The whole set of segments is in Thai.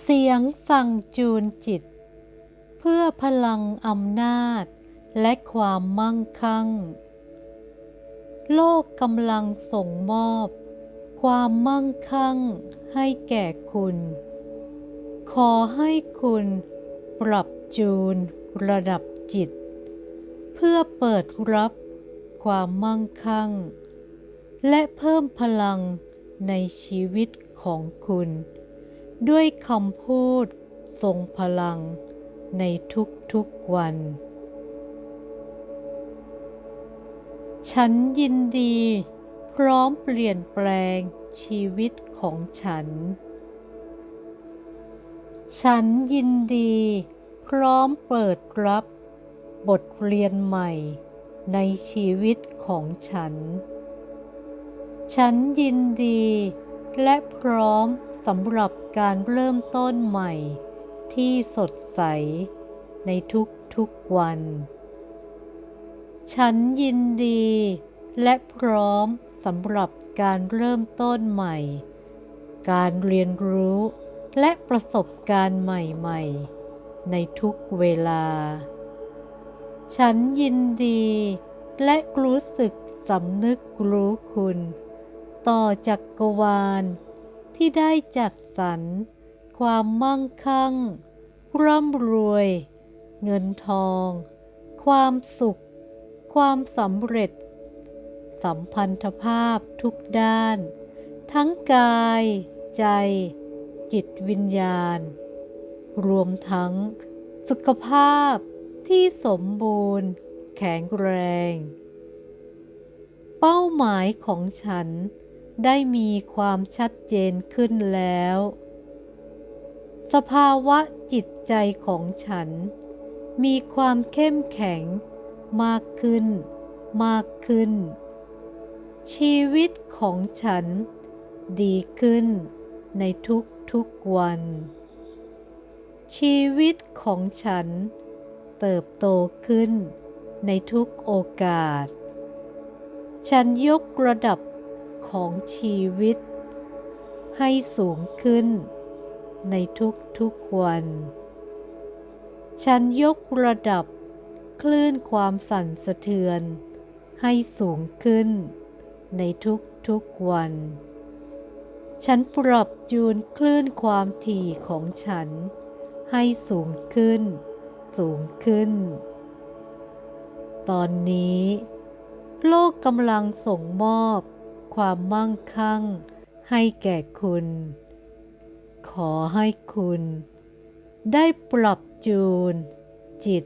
เสียงสั่งจูนจิต เพื่อพลังอำนาจและความมั่งคั่ง โลกกำลังส่งมอบ ความมั่งคั่งให้แก่คุณ ขอให้คุณปรับจูนระดับจิต เพื่อเปิดรับความมั่งคั่ง และเพิ่มพลังในชีวิตของคุณ ด้วยคำพูดทรงพลังในทุกๆวัน ฉันยินดี พร้อมเปลี่ยนแปลงชีวิตของฉัน ฉันยินดี พร้อมเปิดรับบทเรียนใหม่ในชีวิตของฉัน ฉันยินดี และพร้อมสำหรับการเริ่มต้นใหม่ ที่สดใส ในทุกๆวัน ฉันยินดี และพร้อมสำหรับการเริ่มต้นใหม่ การเรียนรู้และประสบการณ์ใหม่ๆ ในทุกเวลา ฉันยินดี และรู้สึกสำนึกรู้คุณ ต่อจักรวาล ที่ได้จัดสรร ความมั่งคั่ง ร่ำรวย เงินทอง ความสุข ความสำเร็จ สัมพันธภาพทุกด้าน ทั้งกาย ใจ จิตวิญญาณ รวมทั้งสุขภาพที่สมบูรณ์ แข็งแรง เป้าหมายของฉัน ได้มีความชัดเจนขึ้นแล้ว สภาวะจิตใจของฉัน มีความเข้มแข็ง มากขึ้น มากขึ้น ชีวิตของฉัน ดีขึ้นในทุกทุกวัน ชีวิตของฉัน เติบโตขึ้นในทุกโอกาส ฉันยกระดับ ของชีวิต ให้สูงขึ้นในทุกๆวัน ฉันยกระดับคลื่นความสั่นสะเทือน ให้สูงขึ้นในทุกๆวัน ฉันปรับจูนคลื่นความถี่ของฉัน ให้สูงขึ้น สูงขึ้น ตอนนี้ โลกกำลังส่งมอบ ความมั่งคั่ง ให้แก่คุณ ขอให้คุณ ได้ปรับจูน จิต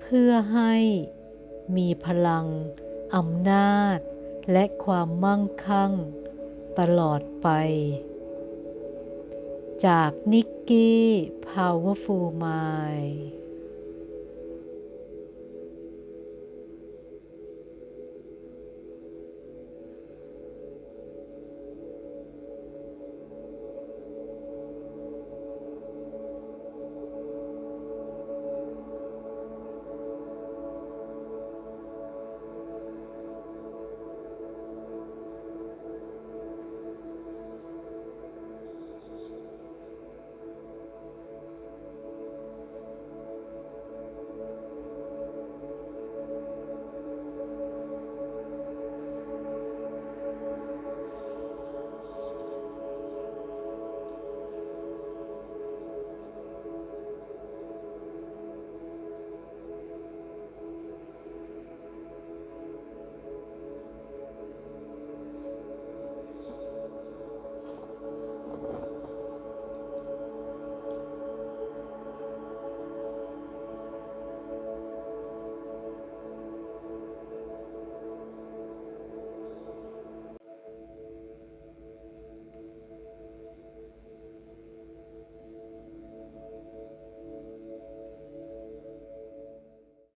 เพื่อให้มีพลังอำนาจ และความมั่งคั่ง ตลอดไป จากนิกกี้ Powerful Mind